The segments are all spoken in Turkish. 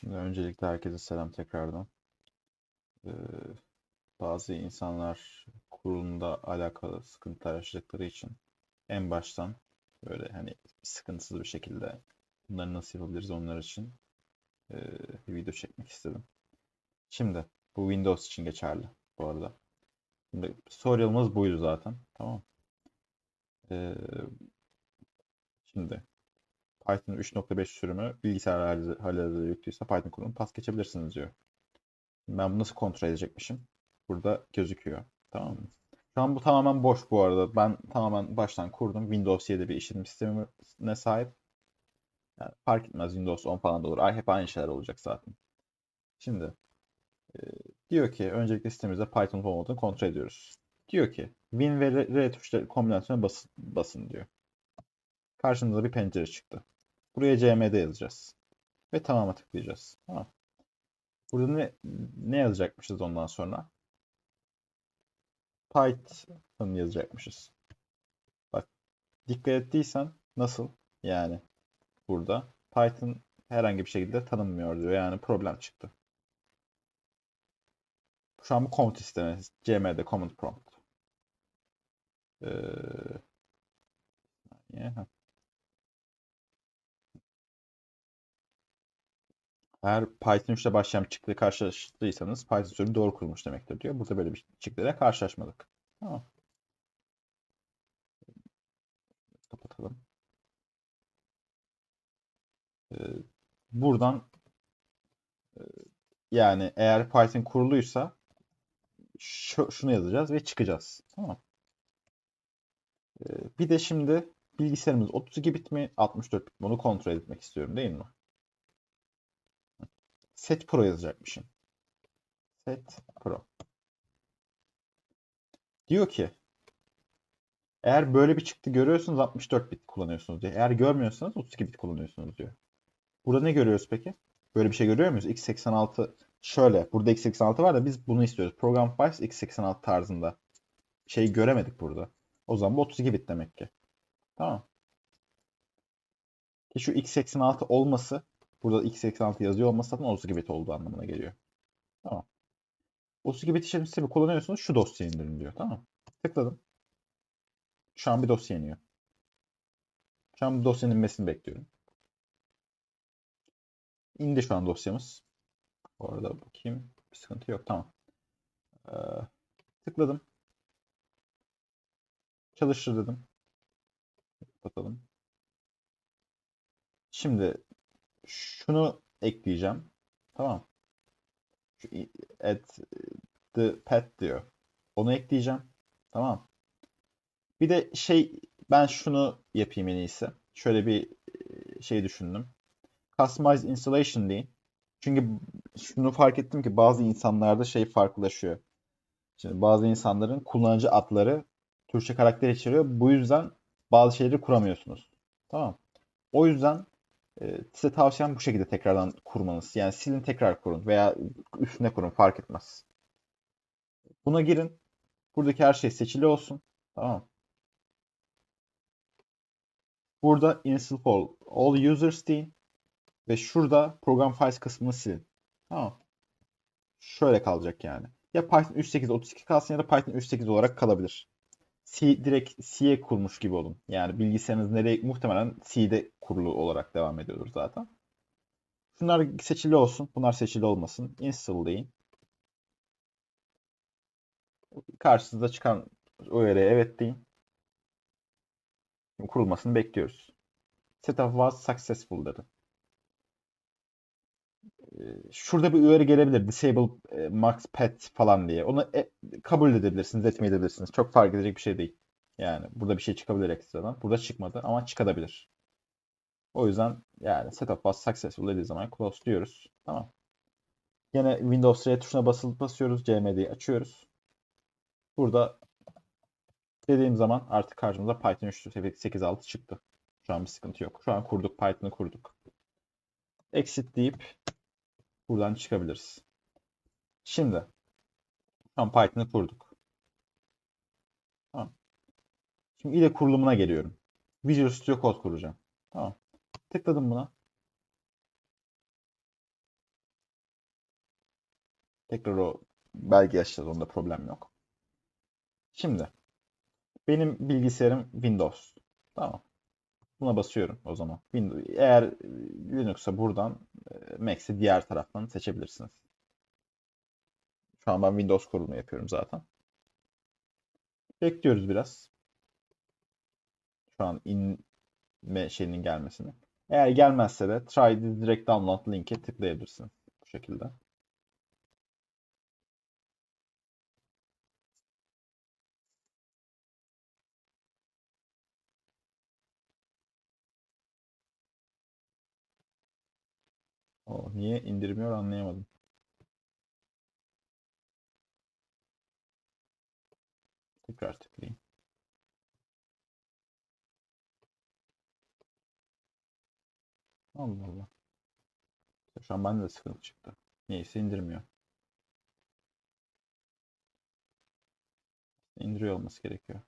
Şimdi öncelikle herkese selam tekrardan. Ee, bazı insanlar kurulumda alakalı sıkıntılar yaşadıkları için en baştan böyle hani sıkıntısız bir şekilde bunları nasıl yapabiliriz onlar için e, bir video çekmek istedim. Şimdi bu Windows için geçerli bu arada. Şimdi tutorial'ımız buydu zaten. Tamam. Ee, şimdi Python 3.5 sürümü bilgisayar halihazırda yüklüyse Python kurulumu pas geçebilirsiniz diyor. Ben bunu nasıl kontrol edecekmişim? Burada gözüküyor. Tamam mı? Şu an bu tamamen boş bu arada. Ben tamamen baştan kurdum. Windows 7 bir işletim sistemine sahip. Yani fark etmez Windows 10 falan da olur. Ay, hep aynı şeyler olacak zaten. Şimdi e, diyor ki öncelikle sitemizde Python olmadığını kontrol ediyoruz. Diyor ki Win ve R, R tuşları kombinasyona basın, basın diyor. Karşımıza bir pencere çıktı. Buraya cmd yazacağız. Ve tamam'a tıklayacağız. Tamam. Burada ne, ne yazacakmışız ondan sonra? Python yazacakmışız. Bak dikkat ettiysen nasıl? Yani burada Python herhangi bir şekilde tanınmıyor diyor. Yani problem çıktı. Şu an bu komut isteme. cmd command prompt. Ee, yani, Eğer Python 3 ile başlayan bir çıktıyla karşılaştıysanız Python sürümü doğru kurulmuş demektir diyor. Burada böyle bir çıktıyla karşılaşmadık. Tamam. Kapatalım. Ee, buradan e, yani eğer Python kuruluysa şu, şunu yazacağız ve çıkacağız. Tamam. Ee, bir de şimdi bilgisayarımız 32 bit mi 64 bit mi onu kontrol etmek istiyorum değil mi? Set Pro yazacakmışım. Set Pro. Diyor ki eğer böyle bir çıktı görüyorsunuz 64 bit kullanıyorsunuz diyor. Eğer görmüyorsanız 32 bit kullanıyorsunuz diyor. Burada ne görüyoruz peki? Böyle bir şey görüyor muyuz? x86 şöyle. Burada x86 var da biz bunu istiyoruz. Program Files x86 tarzında. Şeyi göremedik burada. O zaman bu 32 bit demek ki. Tamam. Ki şu x86 olması Burada x86 yazıyor olması zaten 32 bit olduğu anlamına geliyor. Tamam. 32 bit işletim sistemi kullanıyorsunuz şu dosyayı indirin diyor. Tamam. Tıkladım. Şu an bir dosya iniyor. Şu an bu dosyanın inmesini bekliyorum. İndi şu an dosyamız. Bu arada bakayım. Bir sıkıntı yok. Tamam. Ee, tıkladım. Çalıştır dedim. Kapatalım. Şimdi şunu ekleyeceğim. Tamam. Şu add the pet diyor. Onu ekleyeceğim. Tamam. Bir de şey ben şunu yapayım en iyisi. Şöyle bir şey düşündüm. Customize installation deyin. Çünkü şunu fark ettim ki bazı insanlarda şey farklılaşıyor. Şimdi bazı insanların kullanıcı adları Türkçe karakter içeriyor. Bu yüzden bazı şeyleri kuramıyorsunuz. Tamam. O yüzden e, size tavsiyem bu şekilde tekrardan kurmanız. Yani silin tekrar kurun veya üstüne kurun fark etmez. Buna girin. Buradaki her şey seçili olsun. Tamam. Burada install for all users deyin. Ve şurada program files kısmını silin. Tamam. Şöyle kalacak yani. Ya Python 3.8 32 kalsın ya da Python 3.8 olarak kalabilir. C direkt C'ye kurmuş gibi olun. Yani bilgisayarınız nereye muhtemelen C'de kurulu olarak devam ediyordur zaten. Şunlar seçili olsun. Bunlar seçili olmasın. Install deyin. Karşınıza çıkan uyarıya evet deyin. Kurulmasını bekliyoruz. Setup was successful dedi. Şurada bir uyarı gelebilir. Disable e, max pet falan diye. Onu e, kabul edebilirsiniz, etmeyebilirsiniz. Çok fark edecek bir şey değil. Yani burada bir şey çıkabilir ekstradan. Burada çıkmadı ama çıkabilir. O yüzden yani setup was successful dediği zaman close diyoruz. Tamam. Yine Windows R tuşuna basılıp basıyoruz. CMD'yi açıyoruz. Burada dediğim zaman artık karşımıza Python 3.8.6 çıktı. Şu an bir sıkıntı yok. Şu an kurduk. Python'ı kurduk. Exit deyip buradan çıkabiliriz. Şimdi tam Python'ı kurduk. Tamam. Şimdi ile kurulumuna geliyorum. Visual Studio Code kuracağım. Tamam. Tıkladım buna. Tekrar o belge açacağız. Onda problem yok. Şimdi benim bilgisayarım Windows. Tamam. Buna basıyorum o zaman. Windows, eğer Linux'a buradan e, Max'i diğer taraftan seçebilirsiniz. Şu an ben Windows kurulumu yapıyorum zaten. Bekliyoruz biraz. Şu an inme şeyinin gelmesini. Eğer gelmezse de try direct download linke tıklayabilirsiniz. Bu şekilde. O niye indirmiyor anlayamadım. Tekrar tıklayayım. Allah Allah. Şu an bende de sıkıntı çıktı. Niyeyse indirmiyor. İndiriyor olması gerekiyor.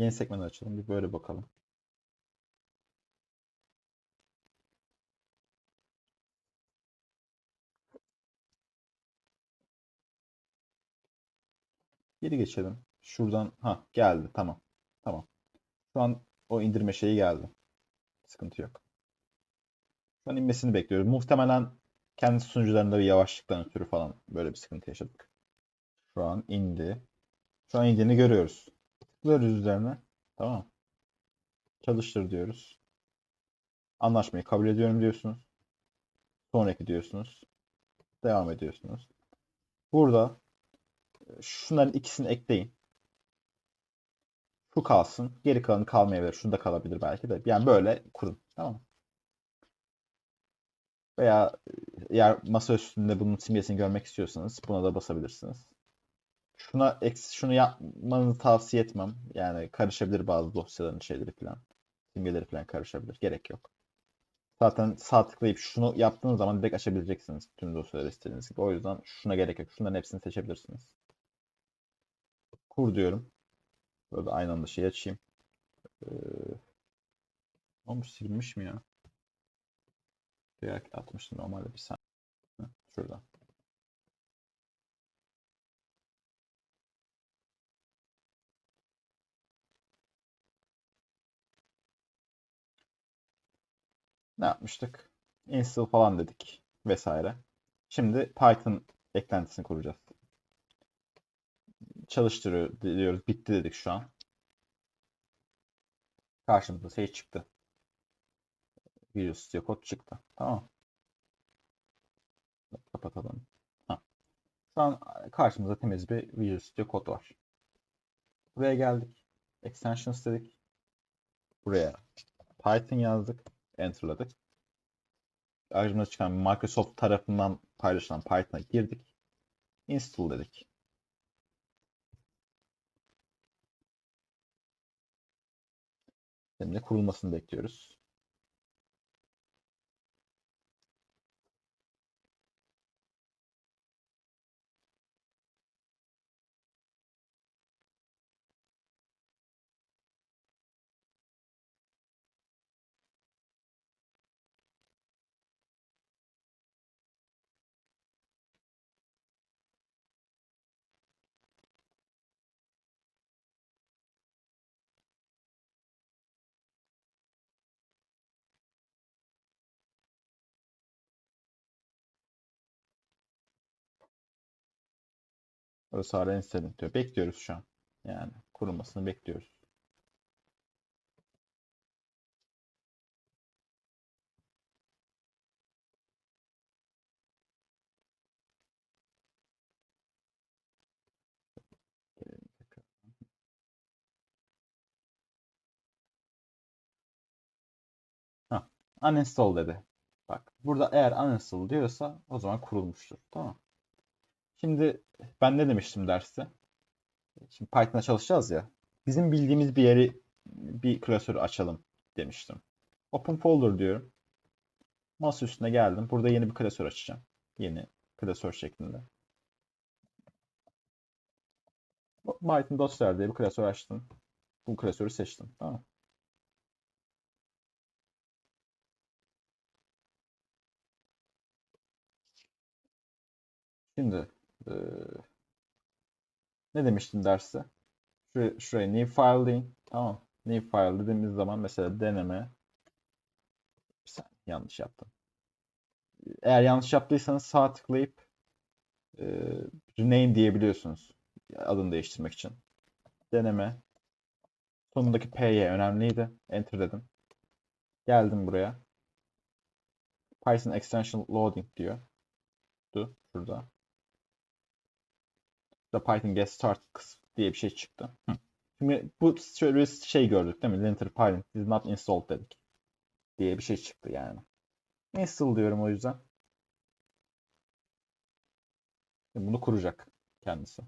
Yeni sekmeyi açalım. Bir böyle bakalım. Geri geçelim. Şuradan ha geldi. Tamam. Tamam. Şu an o indirme şeyi geldi. Sıkıntı yok. Şu an inmesini bekliyoruz. Muhtemelen kendi sunucularında bir yavaşlıktan ötürü falan böyle bir sıkıntı yaşadık. Şu an indi. Şu an indiğini görüyoruz. Tıklıyoruz üzerine. Tamam. Çalıştır diyoruz. Anlaşmayı kabul ediyorum diyorsunuz. Sonraki diyorsunuz. Devam ediyorsunuz. Burada e, şunların ikisini ekleyin. Şu kalsın. Geri kalanı kalmayabilir. Şu da kalabilir belki de. Yani böyle kurun. Tamam? Veya e, eğer masa üstünde bunun simgesini görmek istiyorsanız buna da basabilirsiniz. Şuna eks, şunu yapmanızı tavsiye etmem. Yani karışabilir bazı dosyaların şeyleri falan. Simgeleri falan karışabilir. Gerek yok. Zaten sağ tıklayıp şunu yaptığınız zaman direkt açabileceksiniz tüm dosyaları istediğiniz gibi. O yüzden şuna gerek yok. Şunların hepsini seçebilirsiniz. Kur diyorum. Böyle aynı anda şey açayım. Ee, olmuş silmiş mi ya? Diğer atmıştım normalde bir saniye. Şuradan. Ne yapmıştık? Install falan dedik vesaire. Şimdi Python eklentisini kuracağız. Çalıştırıyor diyoruz. Bitti dedik şu an. Karşımıza şey çıktı. Visual Studio Code çıktı. Tamam. Kapatalım. Ha. Şu an karşımıza temiz bir Visual Studio Code var. Buraya geldik. Extensions dedik. Buraya Python yazdık. Enter'ladık. Karşımıza çıkan Microsoft tarafından paylaşılan Python'a girdik. Install dedik. Şimdi kurulmasını bekliyoruz. Orası hala install diyor. Bekliyoruz şu an. Yani kurulmasını bekliyoruz. Gelelim tekrar. Ha, uninstall dedi. Bak burada eğer uninstall diyorsa o zaman kurulmuştur. Tamam. Şimdi ben ne demiştim derste? Şimdi Python'a çalışacağız ya. Bizim bildiğimiz bir yeri bir klasörü açalım demiştim. Open folder diyorum. Masa üstüne geldim. Burada yeni bir klasör açacağım. Yeni klasör şeklinde. Python dosyalar diye bir klasör açtım. Bu klasörü seçtim. Tamam. Şimdi e, ne demiştin derste? Şuraya, şuraya new file. Tamam. New file dediğimiz zaman mesela deneme bir saniye, yanlış yaptım. Eğer yanlış yaptıysanız sağ tıklayıp e, rename diyebiliyorsunuz adını değiştirmek için. Deneme sonundaki P'ye önemliydi. Enter dedim. Geldim buraya. Python extension loading diyor. Du şurada. Da Python get start kısmı diye bir şey çıktı. Hı. Şimdi bu şöyle şey gördük değil mi? Linter Python is not installed dedik. Diye bir şey çıktı yani. Install diyorum o yüzden. Şimdi bunu kuracak kendisi.